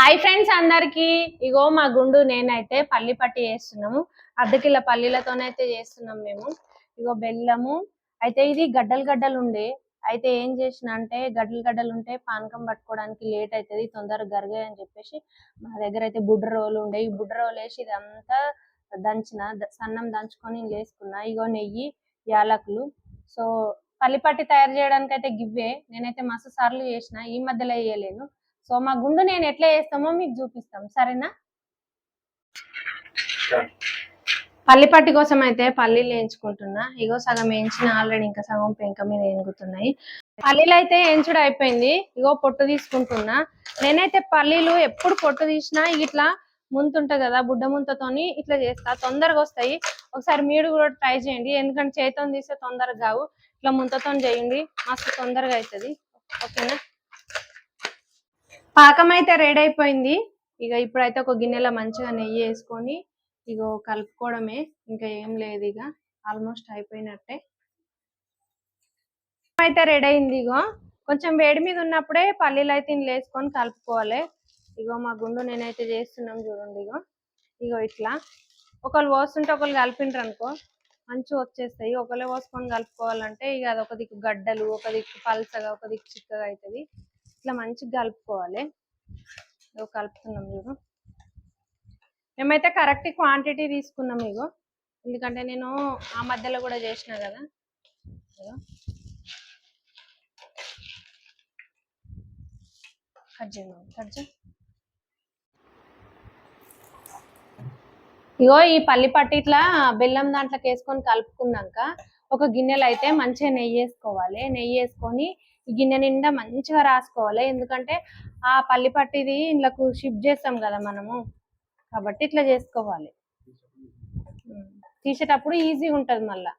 Hi friends అందరికి. ఇగో మా గుండు నేనైతే పల్లి పట్టి చేస్తున్నాము. అర్ధ కిలో పల్లీలతోనైతే చేస్తున్నాం మేము. ఇగో బెల్లము. అయితే ఇది గడ్డలు గడ్డలు ఉండే. అయితే ఏం చేసిన అంటే గడ్డలు గడ్డలు ఉంటే పానకం పట్టుకోవడానికి లేట్ అవుతుంది తొందరగా గరగాయి అని చెప్పేసి మా దగ్గర అయితే బుడ్డ రోలు ఉండే. ఈ బుడ్డ రోలు వేసి ఇదంతా దంచిన సన్నం దంచుకొని వేసుకున్నా ఇగో నెయ్యి యాలకులు. సో పల్లి పట్టి తయారు చేయడానికి అయితే గివ్వే. నేనైతే మస్తు సార్లు చేసిన. ఈ మధ్యలో వేయలేను. సో మా గుండు నేను ఎట్లా చేస్తామో మీకు చూపిస్తాం. సరేనా? పల్లి పట్టి కోసం అయితే పల్లీలు వేయించుకుంటున్నా. ఇగో సగం వేయించిన ఆల్రెడీ ఇంకా సగం పెంక మీద వేగుతున్నాయి పల్లీలు అయితే వేయించుడు అయిపోయింది. ఇగో పొట్టు తీసుకుంటున్నా. నేనైతే పల్లీలు ఎప్పుడు పొట్టు తీసినా ఇట్లా ముంతుంటది కదా బుడ్డ ముంతతోని ఇట్లా చేస్తా. తొందరగా వస్తాయి. ఒకసారి మీరు కూడా ట్రై చేయండి. ఎందుకంటే చేతితో తీస్తే తొందరగా కావు. ఇట్లా ముంతతో చేయండి. మస్తు తొందరగా అవుతుంది ఓకేనా? పాకం అయితే రెడీ అయిపోయింది. ఇక ఇప్పుడైతే ఒక గిన్నెలో మంచిగా నెయ్యి వేసుకొని ఇగో కలుపుకోవడమే. ఇంకా ఏం లేదు ఇక ఆల్మోస్ట్ అయిపోయినట్టే. అయితే రెడీ అయింది ఇగో. కొంచెం వేడి మీద ఉన్నప్పుడే పల్లీలు అయితే ఇందులో వేసుకొని కలుపుకోవాలి. ఇగో మా గుండు నేనైతే చేస్తున్నాం చూడండి ఇగో. ఇగో ఇట్లా. ఒకళ్ళు పోస్తుంటే ఒకళ్ళు కలిపిండ్రు అనుకో మంచిగా వచ్చేస్తాయి. ఒకళ్ళే పోసుకొని కలుపుకోవాలంటే ఇక అది ఒక దిక్కు గడ్డలు ఒక దిక్కు పల్చగా ఒక దిక్కు చిక్కగా అవుతుంది. ఇట్లా మంచిగా కలుపుకోవాలి. ఇగో కలుపుతున్నాం చూడు. మేమైతే కరెక్ట్ క్వాంటిటీ తీసుకున్నాం ఇగో ఎందుకంటే నేను ఆ మధ్యలో కూడా చేసిన కదా. ఇగో కట్ కట్ ఇగో ఈ పల్లి పట్టి ఇట్లా బెల్లం దాంట్లోకి వేసుకొని కలుపుకున్నాక ఒక గిన్నెలో అయితే మంచిగా నెయ్యి వేసుకోవాలి. నెయ్యి వేసుకొని గిన్నె నిండా మంచిగా రాసుకోవాలి. ఎందుకంటే ఆ పల్లి పట్టిది ఇంట్లోకి షిఫ్ట్ చేస్తాం కదా మనము. కాబట్టి ఇట్లా చేసుకోవాలి. తీసేటప్పుడు ఈజీగా ఉంటుంది మళ్ళా.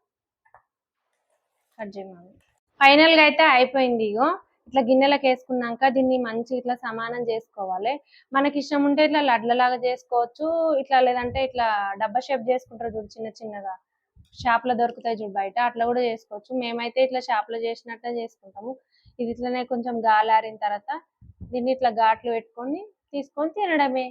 కట్ చేయమని. ఫైనల్గా అయితే అయిపోయింది ఇగో. ఇట్లా గిన్నెలకు వేసుకున్నాక దీన్ని మంచి ఇట్లా సమానం చేసుకోవాలి. మనకి ఇష్టం ఉంటే ఇట్లా లడ్లలాగా చేసుకోవచ్చు. ఇట్లా లేదంటే ఇట్లా డబ్బా షేప్ చేసుకుంటారు చూడు చిన్న చిన్నగా. షాప్లో దొరుకుతాయి చూడు బయట. అట్లా కూడా చేసుకోవచ్చు. మేమైతే ఇట్లా షాప్లో చేసినట్టే చేసుకుంటాము. ఇది ఇట్లనే కొంచెం గాలారిన తర్వాత దీన్ని ఇట్లా ఘాట్లు పెట్టుకొని తీసుకొని తినడమే.